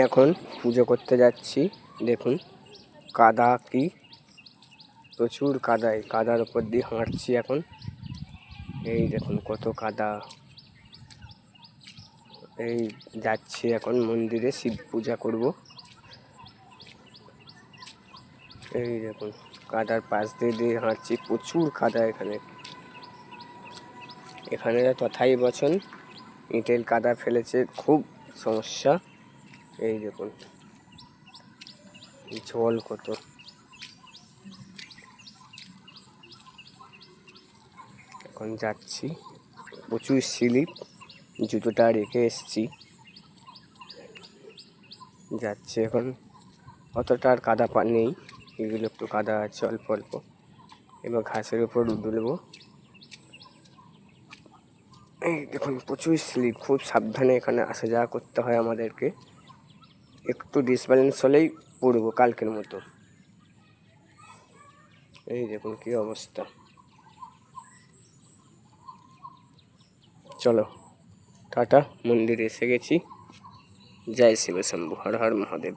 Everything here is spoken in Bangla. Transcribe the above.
এখন পুজো করতে যাচ্ছি। দেখুন, কাদা কি? প্রচুর কাদায় কাদার উপর দিয়ে হাঁটছি এখন। এই দেখুন কত কাদা। এই যাচ্ছি এখন মন্দিরে, শিব পূজা করব। এই দেখুন, কাদার পাশ দিয়ে দিয়ে হাঁটছি, প্রচুর কাদা এখানে। এখানে তথাই বচন ইটের কাদা ফেলেছে, খুব সমস্যা। এই দেখুন। জল কত। এখন যাচ্ছি। প্রচুর স্লিপ, জুতোটা রেখে এসছি। যাচ্ছি এখন। অতটা আর কাদা পা নেই, এগুলো একটু কাদা আছে, অল্প অল্প। এবার ঘাসের উপর দুলবো। এই দেখুন, প্রচুর স্লিপ, খুব সাবধানে এখানে আসা যাওয়া করতে হয় আমাদেরকে। একটু ডিসব্যালেন্স হলেই পড়ব কালকের মতো। এই দেখুন কি অবস্থা। চলো, টাটা, মন্দিরে এসে গেছি। জয় শিব শম্ভু, হর হর মহাদেব।